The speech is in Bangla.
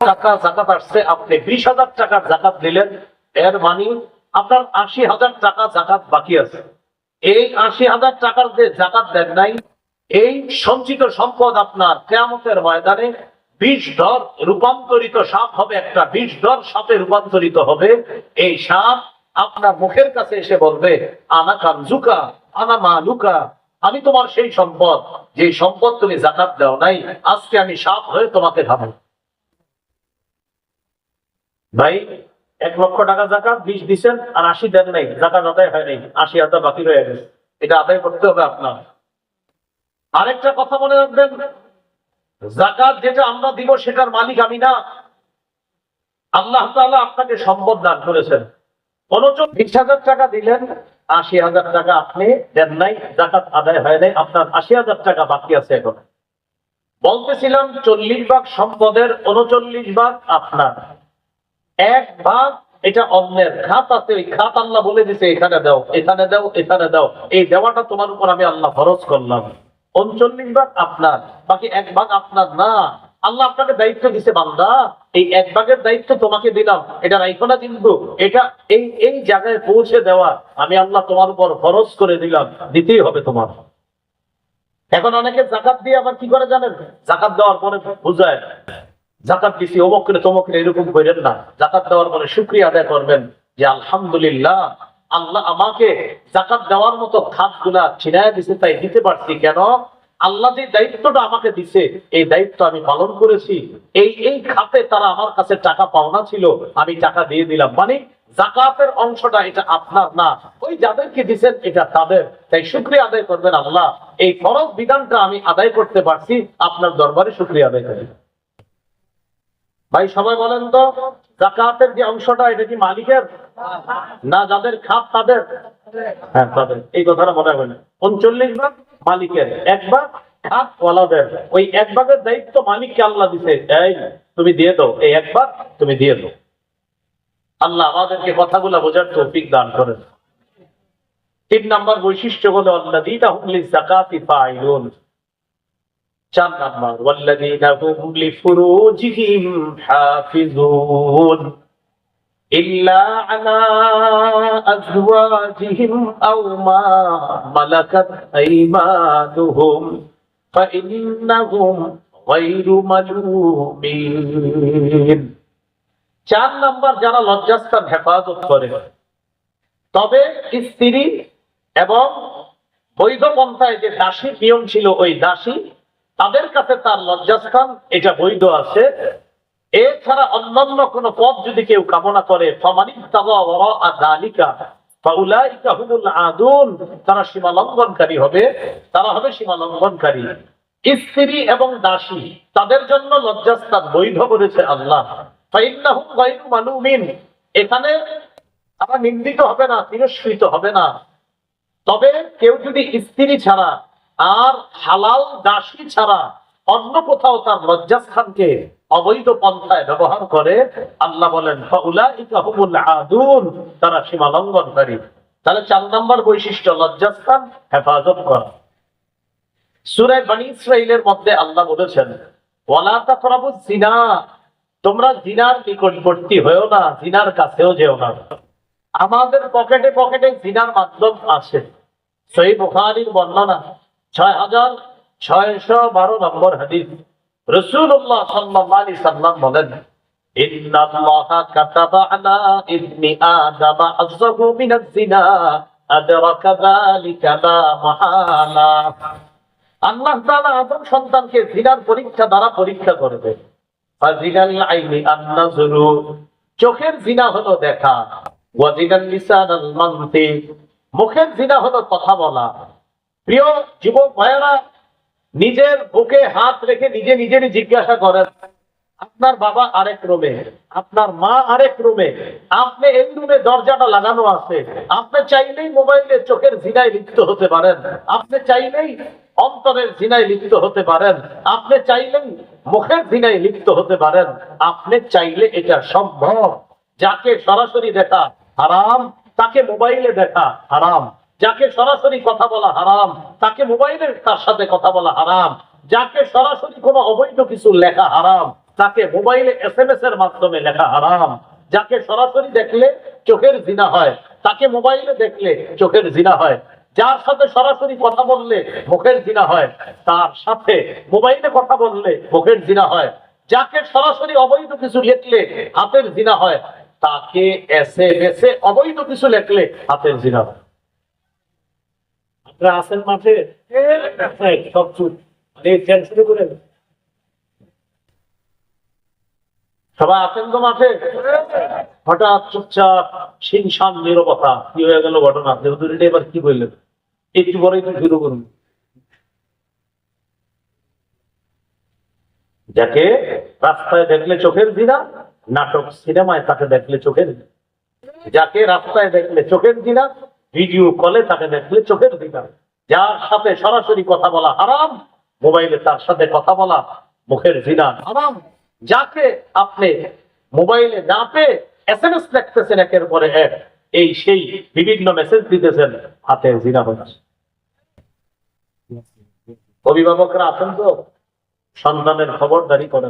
জাকাত আসছে, আপনি বিশ হাজার টাকার জাকাত দিলেন, এর মানে আপনার আশি হাজার টাকা জাকাত বাকি আছে। এই আশি হাজার টাকার যে জাকাত দেন নাই, এই সঞ্চিত সম্পদ আপনার ময়দানে ধর রূপান্তরিত সাপ হবে, একটা বিষ ধর সাপে রূপান্তরিত হবে। এই সাপ আপনার মুখের কাছে এসে বলবে, আনা কানজুকা, আনা মালুকা, আমি তোমার সেই সম্পদ, যে সম্পদ তুমি জাকাত দাও নাই, আজকে আমি সাপ হয়ে তোমাকে খাব। ভাই, এক লক্ষ টাকা জাকাত, বিশ দিচ্ছেন আর আশি দেন নাই। জাকাত আদায় হয় নাই। আশি হাজার বাকি রয়ে গেছে। এটা আদায় করতে হবে আপনার। আরেকটা কথা মনে রাখবেন, জাকাত যেটা আমরা দিব সেটার মালিক আমি না। আল্লাহ আপনাকে সম্পদ দান করেছেন। পঞ্চম বিশ হাজার টাকা দিলেন, আশি হাজার টাকা আপনি দেন নাই, জাকাত আদায় হয় নাই। আপনার আশি হাজার টাকা বাকি আছে এখন। বলতেছিলাম, চল্লিশ ভাগ সম্পদের উনচল্লিশ ভাগ আপনার। এক ভাগ এটা অন্যের খাত আছে, ওই খাত আল্লাহ বলে দিছে এখানে দাও এখানে দাও এখানে দাও। এই দেওয়াটা তোমার উপর আমি আল্লাহ খরচ করলাম। উনচল্লিশ ভাগ আপনার, বাকি এক ভাগ আপনার না। আল্লাহ আপনাকে দায়িত্ব দিছে, বান্দা, এই এক ভাগের দায়িত্ব তোমাকে দিলাম। এটা রাইখো কিন্তু এটা এই এই জায়গায় পৌঁছে দেওয়া, আমি আল্লাহ তোমার উপর খরচ করে দিলাম। দিতেই হবে তোমার। এখন অনেকে জাকাত দিয়ে আবার কি করে জানেন? জাকাত দেওয়ার পরে বুঝায় জাকাত দিছি, অমুক করে তমুক এরকম করেন না। জাকাত দেওয়ার পরে শুক্রিয়া আদায় করবেন যে, আলহামদুলিল্লাহ, আল্লাহ আমাকে জাকাত দেওয়ার মতো খাতগুলা ছিনায় দিছে, তাই দিতে পারছি কেন? আল্লাহ যে দায়িত্বটা আমাকে দিছে, এই দায়িত্ব আমি পালন করেছি। এই এই খাতে তারা আমার কাছে টাকা পাওনা ছিল, আমি টাকা দিয়ে দিলাম। মানে জাকাতের অংশটা এটা আপনার না। ওই যাদেরকে দিচ্ছেন এটা তাদের। তাই শুক্রিয়া আদায় করবেন আল্লাহ। এই ফরজ বিধানটা আমি আদায় করতে পারছি, আপনার দরবারে শুক্রিয়া আদায় করি। ভাই, সবাই বলেন তো, জাকাতের যে অংশটা, এটা কি মালিকের? না, যাদের খাত, তাদের? হ্যাঁ তাদের। এই কথাটা মনে হয় না। উনচল্লিশ ভাগ মালিকের, এক ভাগ খাত ওয়ালাদের ওই এক ভাগের দায়িত্ব মালিককে আল্লাহ দিছে। এই, তুমি দিয়ে দাও। এই এক ভাগ তুমি দিয়ে দাও। আল্লাহ আমাদেরকে কথাগুলা বোঝার তৌফিক দান করেন। তিন নাম্বার বৈশিষ্ট্য হলো আল্লাহ দিদা হুমলি জাকাতি ফাইলুন। চার নাম্বার والذين هم لفروجهم حافظون إلا على أزواجهم أو ما ملكت أيمانهم فإنهم غير ملومين চার নাম্বার যারা লজ্জাস্থান হেফাজত করে তবে স্ত্রী এবং বৈধ পন্থায় যে দাসী নিয়ম ছিল ওই দাসী তাদের কাছে তার লজ্জাস্থান, এটা বৈধ আছে। এছাড়া অন্যান্য কোন পথ যদি কেউ কামনা করে তারা সীমা লঙ্ঘনকারী হবে। তারা হবে সীমা লঙ্ঘনকারী। স্ত্রী এবং দাসী, তাদের জন্য লজ্জাস্থান বৈধ করেছে আল্লাহ। এখানে তারা নিন্দিত হবে না, তিরস্কৃত হবে না। তবে কেউ যদি স্ত্রী ছাড়া আর হালাল দাসী ছাড়া অন্য কোথাও তার লজ্জাস্থানকে অবৈধ পন্থায় ব্যবহার করে, আল্লাহ বলেন আদুন তারা সীমা লঙ্ঘনকারী তাহলে চার নম্বর বৈশিষ্ট্য, লজ্জাস্থান, হেফাজত করা। ইসরাইলের মধ্যে আল্লাহ বলেছেন জিনা তোমরা জিনার নিকটবর্তী হয়েও না, জিনার কাছেও যেও না। আমাদের পকেটে পকেটে জিনার মাধ্যম আছে। সেই বুখারীর বর্ণনা। ছয় হাজার ছয়শ বারো নম্বর হাদিস রসুল্লাহ সাল্লাল্লাহু সাল্লাম বলেন إن الله كتب على ابن آدم حظه من الزنا أدرك ذلك لا محالة আল্লাহ তাআলা আদম সন্তানকে জিনার পরীক্ষা দ্বারা পরীক্ষা করবে ফাজিনাল আইনি আন-নাজরু চোখের জিনা হলো দেখা ওয়াজিনাল লিসানাল মানতিক মুখের জিনা হলো কথা বলা প্রিয় যুবক ভাইয়েরা, নিজের বুকে হাত রেখে নিজে নিজেরই জিজ্ঞাসা করেন, আপনার বাবা আরেক রুমে, আপনার মা আরেক রুমে, আপনি এই রুমে দরজাটা লাগানো আছে, আপনি চাইলেই মোবাইলে চোখের জিনায় লিপ্ত হতে পারেন, আপনি চাইলেই অন্তরের জিনায় লিপ্ত হতে পারেন, আপনি চাইলেই মুখের জিনায় লিপ্ত হতে পারেন, আপনি চাইলে এটা সম্ভব। যাকে সরাসরি দেখা হারাম, তাকে মোবাইলে দেখা হারাম। যাকে সরাসরি কথা বলা হারাম, তাকে মোবাইলের তার সাথে কথা বলা হারাম, যাকে সরাসরি কোনো অবৈধ কিছু লেখা হারাম, তাকে মোবাইলে এস এম এস এর মাধ্যমে লেখা হারাম। যাকে সরাসরি দেখলে চোখের জিনা হয়, তাকে মোবাইলে দেখলে চোখের জিনা হয়। যার সাথে সরাসরি কথা বললে মুখের জিনা হয়, তার সাথে মোবাইলে কথা বললে মুখের জিনা হয়। যাকে সরাসরি অবৈধ কিছু লিখলে হাতের জিনা হয়, তাকে এস এম এস এ অবৈধ কিছু লিখলে হাতের জিনা হয়। আছেন মাঠে? সব চুপ। শুরু করে সবাই আছেন তো মাঠে? হঠাৎ চুপচাপ, শিনশান, নিরবতা, কি হয়ে গেল ঘটনা? দেবদুর এবার কি বললেন? একটু পরেই তো শুরু করুন। যাকে রাস্তায় দেখলে চোখের দিনা নাটক সিনেমায় তাকে দেখলে চোখের যাকে রাস্তায় দেখলে চোখের দিনা ভিডিও কলে তাকে দেখলে চোখের দিনা যার সাথে সরাসরি কথা বলা হারাম, মোবাইলে তার সাথে কথা বলা মুখের জিনা হারাম। যাকে আপনি মোবাইলে না পেয়ে এস এম এস লিখতেছেন একের পরে এক, এই সেই বিভিন্ন মেসেজ দিতেছেন, হাতে জিনা হয়ে আসে। অভিভাবকরা আছেন তো, সন্তানের খবরদারি করেন।